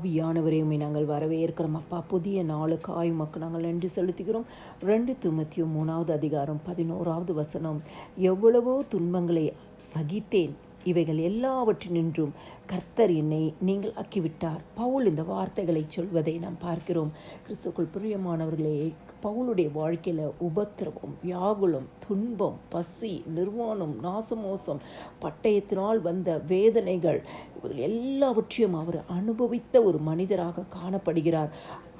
ஆவியானவரையுமே நாங்கள் வரவேற்கிறோம். அப்பா புதிய நாளுக்காய் மக்கள் நாங்கள் நன்றி செலுத்துகிறோம். ரெண்டு துமத்தியும் மூணாவது அதிகாரம் பதினோராவது வசனம். எவ்வளவோ துன்பங்களை சகித்தேன். இவைகள் எல்லாவற்றினின்றும் கர்த்தர் என்னை நீங்கள் ஆக்கிவிட்டார். பவுல் இந்த வார்த்தைகளை சொல்வதை நாம் பார்க்கிறோம். கிறிஸ்துக்குள் பிரியமானவர்களே பவுலுடைய வாழ்க்கையில் உபத்திரவம் வியாகுலம் துன்பம் பசி நிர்வாணம் நாசமோசம் பட்டயத்தினால் வந்த வேதனைகள் இவைகள் எல்லாவற்றையும் அவர் அனுபவித்த ஒரு மனிதராக காணப்படுகிறார்.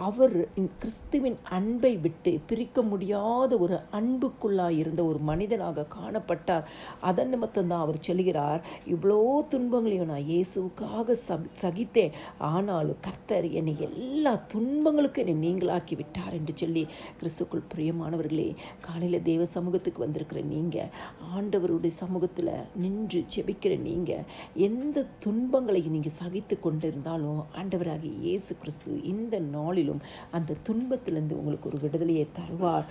அவர் கிறிஸ்துவின் அன்பை விட்டு பிரிக்க முடியாத ஒரு அன்புக்குள்ளாய் இருந்த ஒரு மனிதனாக காணப்பட்டார். அதன் நிமித்தம்தான் அவர் சொல்கிறார் இவ்வளோ துன்பங்களையும் நான் இயேசுவுக்காக சகித்தேன். ஆனாலும் கர்த்தர் என்னை எல்லா துன்பங்களுக்கும் என்னை நீங்களாக்கி விட்டார் என்று சொல்லி கிறிஸ்துக்குள் பிரியமானவர்களே காலையில் தேவ சமூகத்துக்கு வந்திருக்கிற நீங்கள் ஆண்டவருடைய சமூகத்தில் நின்று செபிக்கிற நீங்கள் எந்த துன்பங்களை நீங்கள் சகித்து கொண்டிருந்தாலும் ஆண்டவராகிய இயேசு கிறிஸ்து இந்த நாளிலும் அந்த துன்பத்திலிருந்து உங்களுக்கு ஒரு விடுதலையை தருவார்.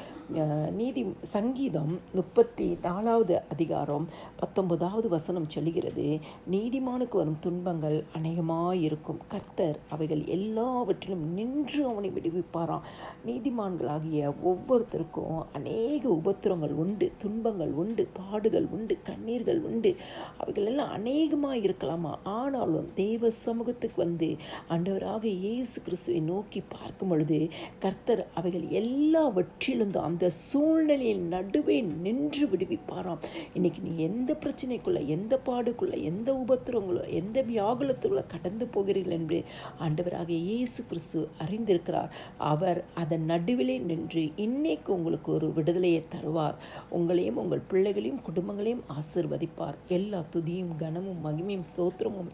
நீதி சங்கீதம் முப்பத்தி நாலாவது அதிகாரம் பத்தொன்பதாவது வசனம் சொல்லுகிறது நீதிமானுக்கு வரும் துன்பங்கள் அநேகமாயிருக்கும். கர்த்தர் அவைகள் எல்லாவற்றிலும் நின்று அவனை விடுவிப்பாராம். நீதிமான்களாகிய ஒவ்வொருத்தருக்கும் அநேக உபத்திரங்கள் உண்டு துன்பங்கள் உண்டு பாடுகள் உண்டு கண்ணீர்கள் உண்டு. அவைகள் எல்லாம் அநேகமாக இருக்கலாமா ஆனாலும் தேவ சமூகத்துக்கு வந்து ஆண்டவராக இயேசு கிறிஸ்துவை நோக்கி பார்க்கும் பொழுது கர்த்தர் அவைகள் எல்லாவற்றிலும் அந்த சூழ்நிலையின் நடுவே நின்று விடுவிப்பாராம். இன்னைக்கு நீ எந்த பிரச்சனைக்குள்ள எந்த பாடுக்குள்ள எந்த உபத்திரங்களோ எந்த வியாகுலத்துக்குள்ள கடந்து போகிறீர்கள் என்று ஆண்டவராக இயேசு கிறிஸ்து அறிந்திருக்கிறார். அவர் அதன் நடுவிலே நின்று இன்னைக்கு உங்களுக்கு ஒரு விடுதலையை தருவார். உங்களையும் உங்கள் பிள்ளைகளையும் குடும்பங்களையும் ஆசிர்வதிப்பார். எல்லா துதியும் கனமும் மகிமையும் ஸ்தோத்திரமும்